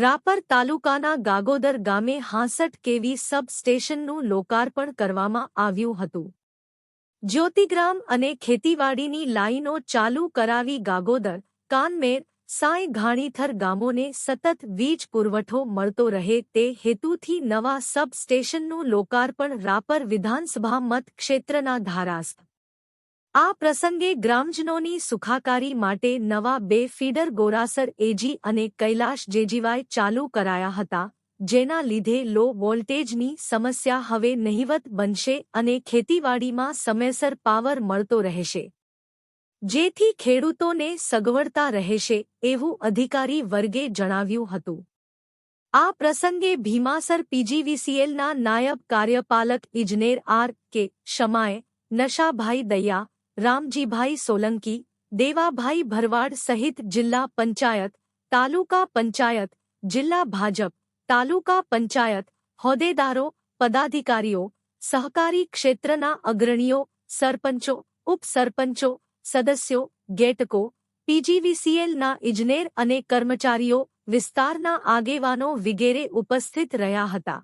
રાપર તાલુકાના ગાગોદર ગામે હાંસઠ કેવી સબસ્ટેશનનું લોકાર્પણ કરવામાં આવ્યું હતું. જ્યોતિગ્રામ અને ખેતીવાડીની લાઇનો ચાલુ કરાવી ગાગોદર, કાનમેર, સાંઈ ઘાણીથર ગામોને સતત વીજ પુરવઠો મળતો રહે તે હેતુથી નવા સબસ્ટેશનનું લોકાર્પણ રાપર વિધાનસભા મત ક્ષેત્રના ધારાસભ્ય આ પ્રસંગે ગ્રામજનોની સુખાકારી માટે નવા બે ફીડર ગોરાસર એજી અને કૈલાશ જેજીવાય ચાલુ કરાયા હતા, જેના લીધે લો વોલ્ટેજની સમસ્યા હવે નહિવત બનશે અને ખેતીવાડીમાં સમયસર પાવર મળતો રહેશે. જેથી ખેડૂતોને સગવડતા રહેશે એવું અધિકારી વર્ગે જણાવ્યું હતું. આ પ્રસંગે ભીમાસર પીજીવીસીએલના નાયબ કાર્યપાલક ઇજનેર આર કે શમાએ, નશાભાઈ દયા રામજીભાઈ સોલંકી, દેવાભાઈ ભરવાડ સહિત જિલ્લા પંચાયત, તાલુકા પંચાયત, જિલ્લા ભાજપ, તાલુકા પંચાયત, હોદ્દેદારો, પદાધિકારીઓ, સહકારી ક્ષેત્રના અગ્રણીઓ, સરપંચો, ઉપસરપંચો, સદસ્યો, ગેટકો, પીજીવીસીએલના ઇજનેર અને કર્મચારીઓ વિસ્તારના આગેવાનો વિગેરે ઉપસ્થિત રહ્યા હતા.